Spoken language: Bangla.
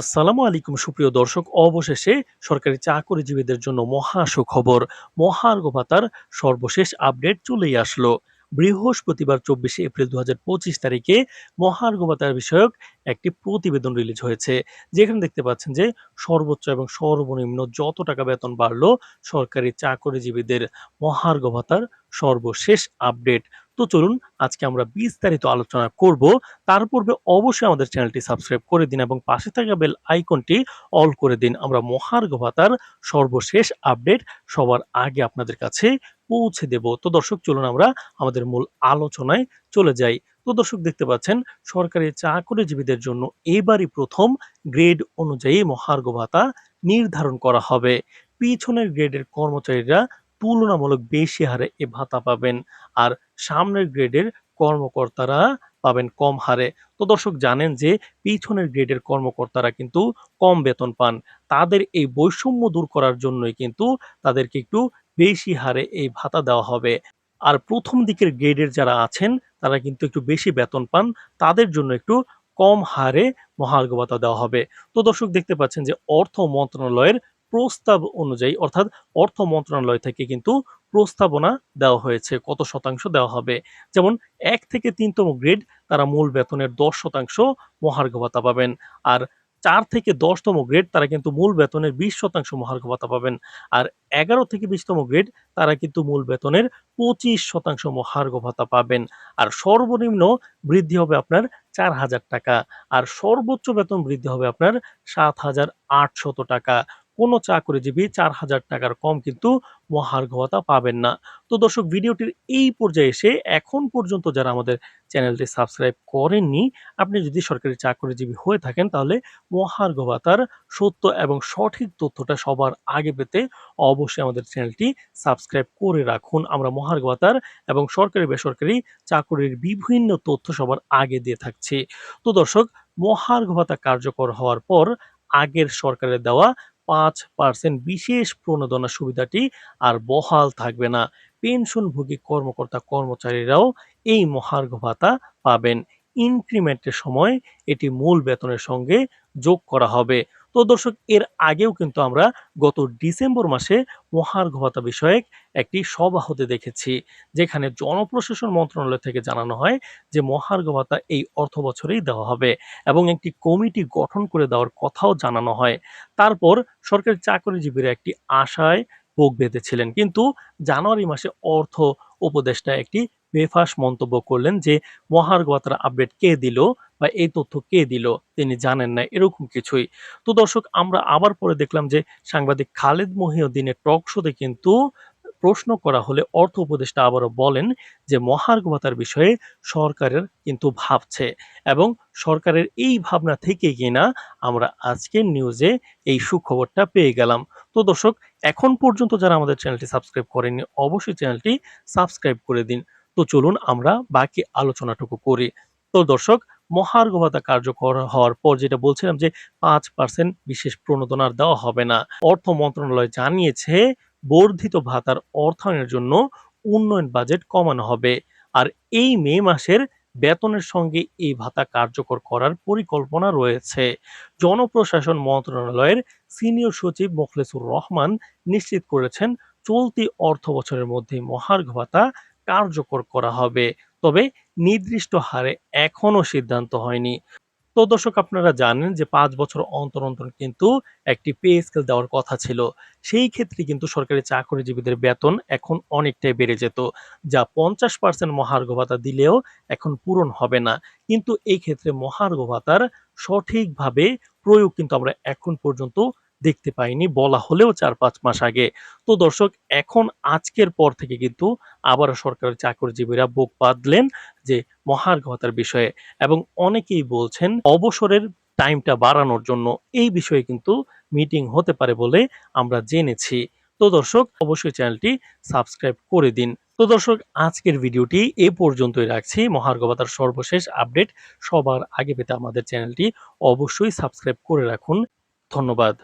আসসালামু আলাইকুম, সুপ্রিয় দর্শক। অবশেষে সরকারি চাকরিজীবীদের জন্য মহা সুখবর। মহার্ঘ ভাতার সর্বশেষ আপডেট চলেই আসলো। বৃহস্পতিবার চব্বিশে এপ্রিল দু হাজার পঁচিশ তারিখে মহার্ঘ ভাতার বিষয়ক একটি প্রতিবেদন রিলিজ হয়েছে। যেখানে দেখতে পাচ্ছেন যে, সর্বোচ্চ এবং সর্বনিম্ন যত টাকা বেতন বাড়লো, সরকারি চাকরিজীবীদের মহার্ঘ ভাতার সর্বশেষ আপডেট। তো চলুন আজকে আমরা বিস্তারিত আলোচনা করব। তার পূর্বে অবশ্যই আমাদের চ্যানেলটি সাবস্ক্রাইব করে দিন এবং পাশে থাকা বেল আইকনটি অল করে দিন। আমরা মহার্ঘ ভাতার সর্বশেষ আপডেট সবার আগে আপনাদের কাছে পৌঁছে দেব। তো দর্শক, চলুন আমরা আমাদের মূল আলোচনায় চলে যাই। তো দর্শক, দেখতে পাচ্ছেন, সরকারি চাকরিজীবীদের জন্য এবারই প্রথম গ্রেড অনুযায়ী মহার্ঘ ভাতা নির্ধারণ করা হবে। পিছনের গ্রেডের কর্মচারীরা তুলনামূলক বেশি হারে এ ভাতা পাবেন আর সামনের গ্রেডের কর্মকর্তারা পাবেন কম হারে। তো দর্শক জানেন যে পিছনের গ্রেডের কর্মকর্তারা কিন্তু কম বেতন পান। তাদের এই বৈষম্য দূর করার জন্যই কিন্তু তাদেরকে একটু বেশি হারে এই ভাতা দেওয়া হবে। আর প্রথম দিকের গ্রেডের যারা আছেন, তারা কিন্তু একটু বেশি বেতন পান। তাদের জন্য একটু কম হারে মহার্ঘ ভাতা দেওয়া হবে। তো দর্শক দেখতে পাচ্ছেন যে অর্থ মন্ত্রণালয়ের প্রস্তাব অনুযায়ী, অর্থাৎ অর্থ মন্ত্রণালয় থেকে কিন্তু প্রস্তাবনা দেওয়া হয়েছে, কত শতাংশ দেওয়া হবে। যেমন এক থেকে তিনতম গ্রেড, তারা মূল বেতনের দশ শতাংশ মহার্ঘ ভাতা পাবেন। আর চার থেকে দশতম গ্রেড, তারা কিন্তু মূল বেতনের বিশ শতাংশ মহার্ঘ ভাতা পাবেন। আর এগারো থেকে বিশতম গ্রেড, তারা কিন্তু মূল বেতনের পঁচিশ শতাংশ মহার্ঘ ভাতা পাবেন। আর সর্বনিম্ন বৃদ্ধি হবে আপনার চার হাজার টাকা। আর সর্বোচ্চ বেতন বৃদ্ধি হবে আপনার সাত হাজার আটশত টাকা। কোনো চাকরিজীবী চার হাজার টাকার কম কিন্তু মহার্ঘ ভাতা পাবেন না। তো দর্শক, ভিডিওটির এই পর্যায়ে এসে এখন পর্যন্ত যারা আমাদের চ্যানেলটি সাবস্ক্রাইব করেননি, আপনি যদি সরকারি চাকরিজীবী হয়ে থাকেন তাহলে মহার্ঘ ভাতার সত্য এবং সঠিক তথ্যটা সবার আগে পেতে অবশ্যই আমাদের চ্যানেলটি সাবস্ক্রাইব করে রাখুন। আমরা মহার্ঘ ভাতার এবং সরকারি বেসরকারি চাকরির বিভিন্ন তথ্য সবার আগে দিয়ে থাকছি। তো দর্শক মহার্ঘ ভাতা কার্যকর হওয়ার পর আগের সরকারের দেওয়া পাঁচ পার্সেন্ট বিশেষ প্রণোদনা সুবিধাটি আর বহাল থাকবে না। পেনশনভোগী কর্মকর্তা কর্মচারীরাও এই মহার্ঘ ভাতা পাবেন। ইনক্রিমেন্টের সময় এটি মূল বেতনের সঙ্গে যোগ করা হবে। তো দর্শক, এর আগেও কিন্তু আমরা গত ডিসেম্বর মাসে মহার্ঘ ভাতা বিষয়ক একটি সভা হতে দেখেছি, যেখানে জনপ্রশাসন মন্ত্রণালয় থেকে জানানো হয় যে মহার্ঘ ভাতা এই অর্থ বছরেই দেওয়া হবে এবং একটি কমিটি গঠন করে দেওয়ার কথাও জানানো হয়। তারপর সরকারি চাকরিজীবীরা একটি আশায় ভোগ বেঁধেছিলেন, কিন্তু জানুয়ারি মাসে অর্থ উপদেষ্টা একটি বেফাস মন্তব্য করলেন যে, মহার্ঘ ভাতার আপডেট কে দিল বা এই তথ্য কে দিল তিনি জানেন না, এরকম কিছুই। তো দর্শক, আমরা আবার পরে দেখলাম যে, সাংবাদিক খালেদ মহিউদ্দিনের টক শোতে কিন্তু প্রশ্ন করা হলে অর্থ উপদেষ্টা আবারও বলেন যে, মহার্ঘ ভাতার বিষয়ে সরকারের কিন্তু ভাবছে এবং সরকারের এই ভাবনা থেকে কিনা আমরা আজকের নিউজে এই সুখবরটা পেয়ে গেলাম। তো দর্শক, এখন পর্যন্ত যারা আমাদের চ্যানেলটি সাবস্ক্রাইব করেনি অবশ্যই চ্যানেলটি সাবস্ক্রাইব করে দিন। তো চলুন আমরা বাকি আলোচনাটুকু করি। তো দর্শক মহার্ঘ ভাতা কার্যকর হওয়ার পর যেটা বলছিলাম যে পাঁচ পার্সেন্ট বিশেষ প্রণোদনার দেওয়া হবে না। অর্থ মন্ত্রণালয় জানিয়েছে বর্ধিত ভাতার অর্থায়নের জন্য উন্নয়ন বাজেট কমানো হবে। আর এই মে মাসের বেতনের সঙ্গে এই ভাতা কার্যকর করার পরিকল্পনা রয়েছে। জনপ্রশাসন মন্ত্রণালয়ের সিনিয়র সচিব মোখলেসুর রহমান নিশ্চিত করেছেন, চলতি অর্থ বছরের মধ্যে মহার্ঘ ভাতা কার্যকর করা হবে। তবে নির্দিষ্ট হারে এখনও সিদ্ধান্ত হয়নি। তো দর্শক, আপনারা জানেন যে পাঁচ বছর অন্তর অন্তর কিন্তু একটি পে স্কেল দেওয়ার কথা ছিল। সেই ক্ষেত্রে কিন্তু সরকারি চাকরিজীবীদের বেতন এখন অনেকটাই বেড়ে যেত, যা পঞ্চাশ পার্সেন্ট মহার্ঘ ভাতা দিলেও এখন পূরণ হবে না। কিন্তু এই ক্ষেত্রে মহার্ঘ ভাতার সঠিকভাবে প্রয়োগ কিন্তু আমরা এখন পর্যন্ত দেখতে পাইনি, বলা হলেও চার পাঁচ মাস আগে। তো দর্শক, এখন আজকের পর থেকে কিন্তু আবারও সরকারি চাকরিজীবীরা বুক বাঁধলেন যে মহার্ঘ ভাতার বিষয়ে এবং অনেকেই বলছেন অবসরের টাইমটা বাড়ানোর জন্য এই বিষয়ে কিন্তু মিটিং হতে পারে বলে আমরা জেনেছি। তো দর্শক, অবশ্যই চ্যানেলটি সাবস্ক্রাইব করে দিন। তো দর্শক, আজকের ভিডিওটি এ পর্যন্তই রাখছি। মহার্ঘ ভাতার সর্বশেষ আপডেট সবার আগে পেতে আমাদের চ্যানেলটি অবশ্যই সাবস্ক্রাইব করে রাখুন। ধন্যবাদ।